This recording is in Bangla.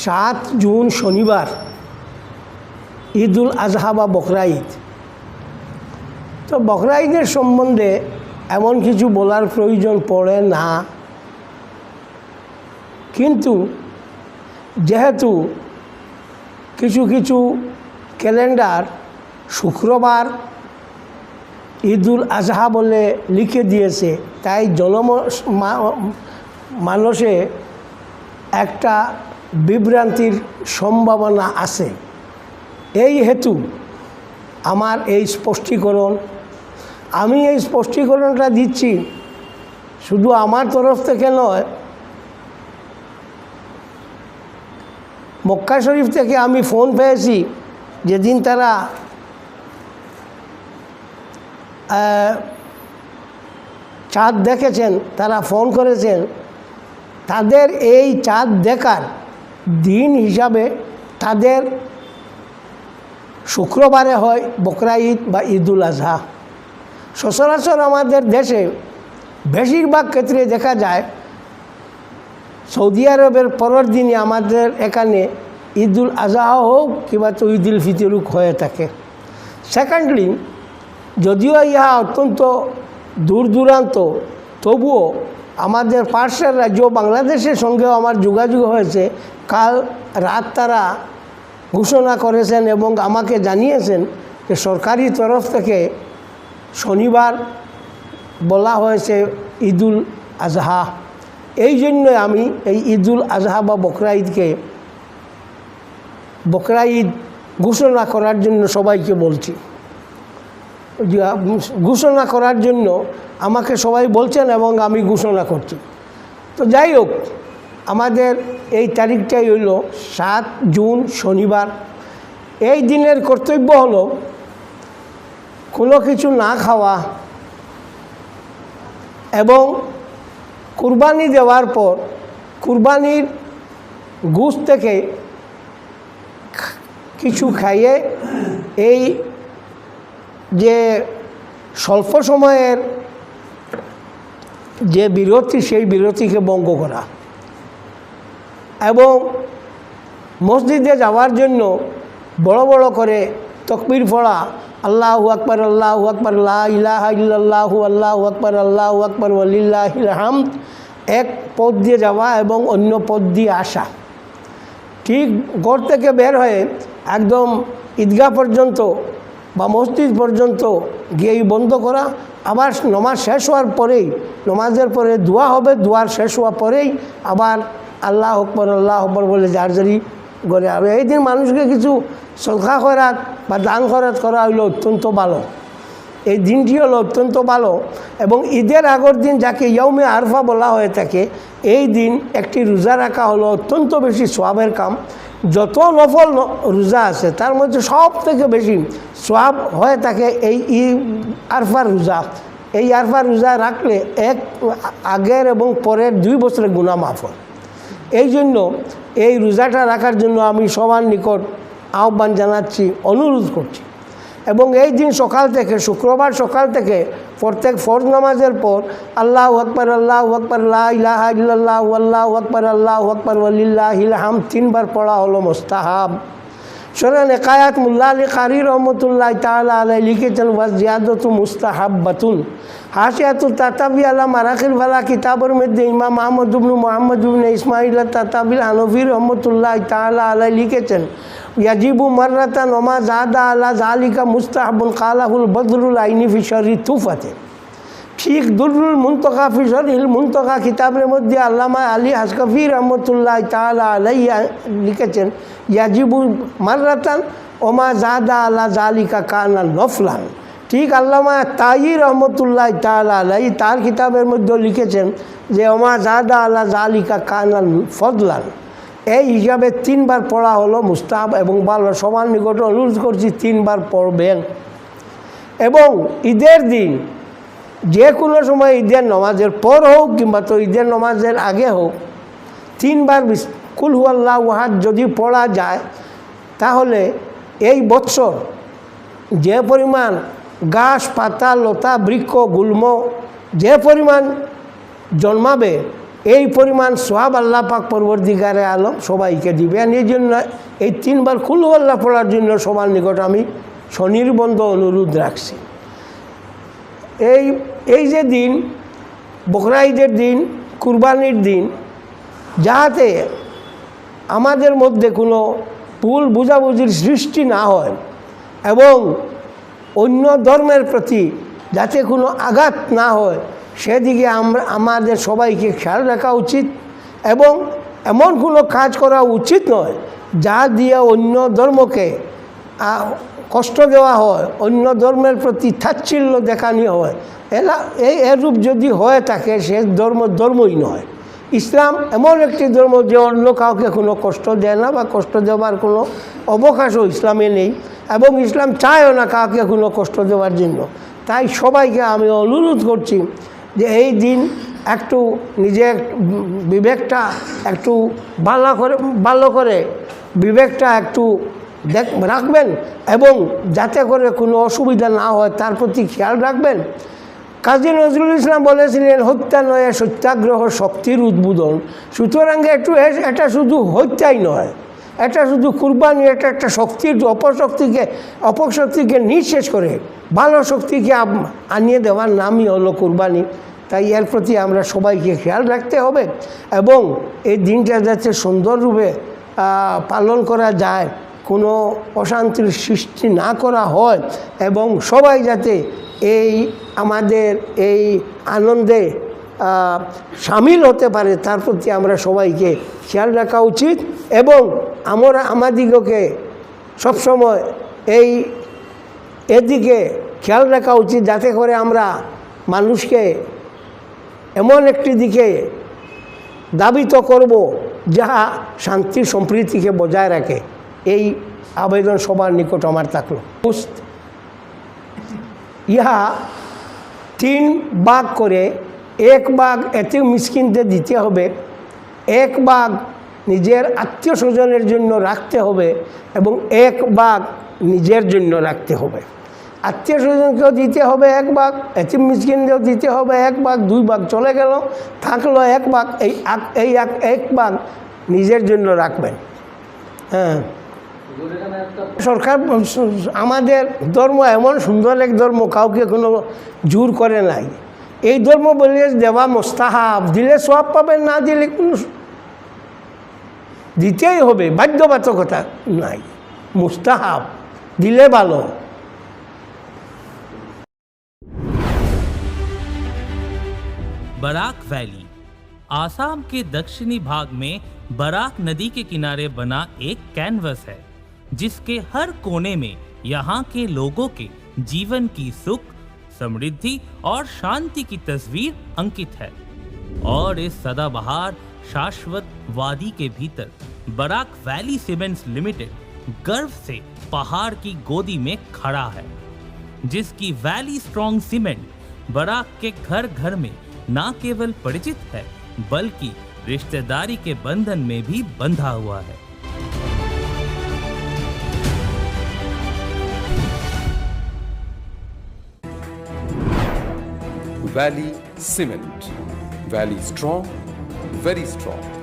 সাত জুন শনিবার, ঈদুল আজহা বা বকরা ঈদ। তো বকরা ঈদের সম্বন্ধে এমন কিছু বলার প্রয়োজন পড়ে না। কিন্তু যেহেতু কিছু কিছু ক্যালেন্ডার শুক্রবার ঈদুল আজহা বলে লিখে দিয়েছে, তাই জনম, মা- মানুষে একটা বিভ্রান্তির সম্ভাবনা আছে। এই হেতু আমার এই স্পষ্টীকরণ। আমি এই স্পষ্টীকরণটা দিচ্ছি শুধু আমার তরফ থেকে নয়, মক্কা শরীফ থেকে আমি ফোন পেয়েছি যেদিন তারা চাঁদ দেখেছেন, তারা ফোন করেছেন। তাদের এই চাঁদ দেখার দিন হিসাবে তাদের শুক্রবারে হয় বকরা ঈদ বা ঈদুল আজহা। সচরাচর আমাদের দেশে বেশিরভাগ ক্ষেত্রে দেখা যায়, সৌদি আরবের পরের দিনে আমাদের এখানে ঈদুল আজহা হোক কিংবা তো ঈদুল ফিতর হয়ে থাকে। সেকেন্ডলি যদিও ইহা অত্যন্ত দূর দূরান্ত তবুও আমাদের পার্শ্বের রাজ্য বাংলাদেশের সঙ্গেও আমার যোগাযোগ হয়েছে। কাল রাত তারা ঘোষণা করেছেন এবং আমাকে জানিয়েছেন যে সরকারি তরফ থেকে শনিবার বলা হয়েছে ঈদুল আজহা। এই জন্য আমি এই ঈদুল আজহা বা বকরা ঈদকে বকরা ঈদ ঘোষণা করার জন্য সবাইকে বলছি। ঘোষণা করার জন্য আমাকে সবাই বলছেন এবং আমি ঘোষণা করছি। তো যাই হোক, আমাদের এই তারিখটাই হইল সাত জুন শনিবার। এই দিনের কর্তব্য হলো কোনো কিছু না খাওয়া এবং কুরবানি দেওয়ার পর কুরবানির গুস থেকে কিছু খাইয়ে এই যে স্বল্প সময়ের যে বিরতি, সেই বিরতিকে ভঙ্গ করা এবং মসজিদে যাওয়ার জন্য বড় বড় করে তকবির পড়া, আল্লাহ আকবর আল্লাহ আকবর ইল্লাল্লাহু, আল্লাহ আকবর আল্লাহ আকবর, ওয়ালিল্লাহিল হামদ, এক পথ দিয়ে যাওয়া এবং অন্য পথ দিয়ে আসা। ঠিক ঘর থেকে বের হয়ে একদম ঈদগাহ পর্যন্ত বা মসজিদ পর্যন্ত গিয়েই বন্ধ করা, আবার নমাজ শেষ হওয়ার পরেই, নমাজের পরে দোয়া হবে, দোয়ার শেষ হওয়ার পরেই আবার আল্লাহ হকবর আল্লাহ আকবর বলে যার যারি গড়ে হবে এই দিন মানুষকে কিছু সদকা করাত বা দান খরাত করা হইল অত্যন্ত ভালো। এই দিনটি হলো অত্যন্ত ভালো এবং ঈদের আগর দিন যাকে ইয়মে আরফা বলা হয়ে থাকে, এই দিন একটি রোজা রাখা হলো অত্যন্ত বেশি সোয়াবের কাম। যত নফল রোজা আছে, তার মধ্যে সব থেকে বেশি সোয়াব হয়ে থাকে এই ই আরফার রোজা। এই আরফার রোজা রাখলে এক আগের এবং পরের দুই বছরের গুণা মাফ হয়। এই জন্য এই রোজাটা রাখার জন্য আমি সবার নিকট আহ্বান জানাচ্ছি, অনুরোধ করছি। এবং এই দিন সকাল থেকে, শুক্রবার সকাল থেকে প্রত্যেক ফরজ নামাজের পর আল্লাহ আকবর আল্লাহ আকবর আল্লাহ ইল্লাল্লাহু, আল্লাহ আকবর আল্লাহ আকবর, ওয়ালিল্লাহিল হাম তিনবার পড়া হলো মোস্তাহাব। শোনেন, একায়াত মুল্লা আলী কারি রহমতুল্লাহ তালা আলাই লিখেছেন, ওয়াজ জিয়াদত মুস্তাহাব বাতুন হাসিয়াতুল তাতাবি আল্লাহ মারাকিল ভালা কিতাবের মধ্যে ইমাম আহমদ উবনু মোহাম্মদ উবনে ইসমাইল তাতাবিল হানফির রহমতুল্লাহ তালা আলাই লিখেছেন, ইয়াজিবু মার্রাতা নমা জাদা আলা জালিকা মুস্তাহাবুল কালাহুল বদরুল আইনি ফিশরি তুফাতে ঠিক দুরুল মুন্তকা ফিশরিল মুন্তকা কিতাবের মধ্যে আল্লামা আলী হাসকাফি রহমতুল্লাহ তালা আলাইয়া লিখেছেন, ইয়াজিবু মার্রাতান ওমা জাদা আলা জালিকা কানা নফলান। ঠিক আল্লামা তাই রহমতুল্লাহ তালা আলাই তার কিতাবের মধ্যে লিখেছেন যে ওমা জাদা আলা জালিকা কানা ফদলান। এই হিসাবে তিনবার পড়া হলো মুস্তাহাব এবং ভালো সমান নিকট অনুরোধ করছি তিনবার পড়বেন। এবং ঈদের দিন যে কোনো সময় ঈদের নমাজের পর হোক কিংবা তো ঈদের নমাজের আগে হোক, তিনবার কুল হুয়াল্লাহ ওয়াহাদ যদি পড়া যায়, তাহলে এই বৎসর যে পরিমাণ গাছ, পাতা, লতা, বৃক্ষ, গুল্ম যে পরিমাণ জন্মাবে, এই পরিমাণ সোহাব আল্লাহ পাক পরবর্তীকারে আলম সবাইকে দিবেন এই জন্য এই তিনবার খুলু আল্লাহ পড়ার জন্য সবার নিকট আমি স্বনির্বন্ধ অনুরোধ রাখছি। এই এই যে দিন বকরা ঈদের দিন, কুরবানির দিন, যাহাতে আমাদের মধ্যে কোনো ভুল বুঝাবুঝির সৃষ্টি না হয় এবং অন্য ধর্মের প্রতি যাতে কোনো আঘাত না হয়, সেদিকে আমরা, আমাদের সবাইকে খেয়াল রাখা উচিত এবং এমন কোনো কাজ করা উচিত নয়, যা দিয়ে অন্য ধর্মকে কষ্ট দেওয়া হয়, অন্য ধর্মের প্রতি তাচ্ছিল্য দেখানি হয়। এলা, এই এরূপ যদি হয়ে থাকে, সে ধর্ম ধর্মই নয়। ইসলাম এমন একটি ধর্ম যে অন্য কাউকে কোনো কষ্ট দেয় না বা কষ্ট দেওয়ার কোনো অবকাশও ইসলামে নেই এবং ইসলাম চায়ও না কাউকে কোনো কষ্ট দেওয়ার জন্য। তাই সবাইকে আমি অনুরোধ করছি যে এই দিন একটু নিজের বিবেকটা একটু ভালো করে ভালো করে বিবেকটা একটু দেখ, রাখবেন এবং যাতে করে কোনো অসুবিধা না হয়, তার প্রতি খেয়াল রাখবেন। কাজী নজরুল ইসলাম বলেছিলেন, হত্যা নয়, সত্যাগ্রহ শক্তির উদ্বোধন। সুতরাং একটু এটা শুধু হত্যাই নয়, এটা শুধু কুরবানি, এটা একটা শক্তির অপশক্তিকে অপশক্তিকে নিঃশেষ করে, ভালো শক্তিকে আনিয়ে দেওয়ার নামই হলো কুরবানি। তাই এর প্রতি আমরা সবাইকে খেয়াল রাখতে হবে এবং এই দিনটা যাতে সুন্দররূপে পালন করা যায়। কোনো অশান্তির সৃষ্টি না করা হয় এবং সবাই যাতে এই আমাদের এই আনন্দে সামিল হতে পারে, তার প্রতি আমরা সবাইকে খেয়াল রাখা উচিত এবং আমরা, আমাদিগকে সবসময় এই এদিকে খেয়াল রাখা উচিত যাতে করে আমরা মানুষকে এমন একটি দিকে দাবিত করব যাহা শান্তি সম্প্রীতিকে বজায় রাখে। এই আবেদন সবার নিকট আমার থাকল। ইহা তিন ভাগ করে এক ভাগ এতে মিসকিনদের দিতে হবে, এক ভাগ নিজের আত্মীয় স্বজনের জন্য রাখতে হবে এবং এক ভাগ নিজের জন্য রাখতে হবে। আত্মীয় স্বজনকেও দিতে হবে এক ভাগ এতিম মিসকিনকেও দিতে হবে এক ভাগ, দুই ভাগ চলে গেল, থাকল এক ভাগ, এই আক- এই এক- এক ভাগ নিজের জন্য রাখবেন। হ্যাঁ। সরকার আমাদের ধর্ম এমন সুন্দর এক ধর্ম কাউকে কোনো জোর করে নাই এই ধর্ম বলে দেওয়া মোস্তাহাব দিলে সব পাবেন না দিলে কোনো দিতেই হবে বাধ্যবাধকতা নাই মুস্তাহাব দিলে ভালো बराक वैली आसाम के दक्षिणी भाग में बराक नदी के किनारे बना एक कैनवस है जिसके हर कोने में यहाँ के लोगों के जीवन की सुख, समृद्धि और शांति की तस्वीर अंकित है। और इस सदाबहार, शाश्वत वादी के भीतर बराक वैली सीमेंट्स लिमिटेड गर्व से पहाड़ की गोदी में खड़ा है, जिसकी वैली स्ट्रॉन्ग सीमेंट बराक के घर घर में न केवल परिचित है, बल्कि रिश्तेदारी के बंधन में भी बंधा हुआ है। Valley Cement. Valley strong, very strong.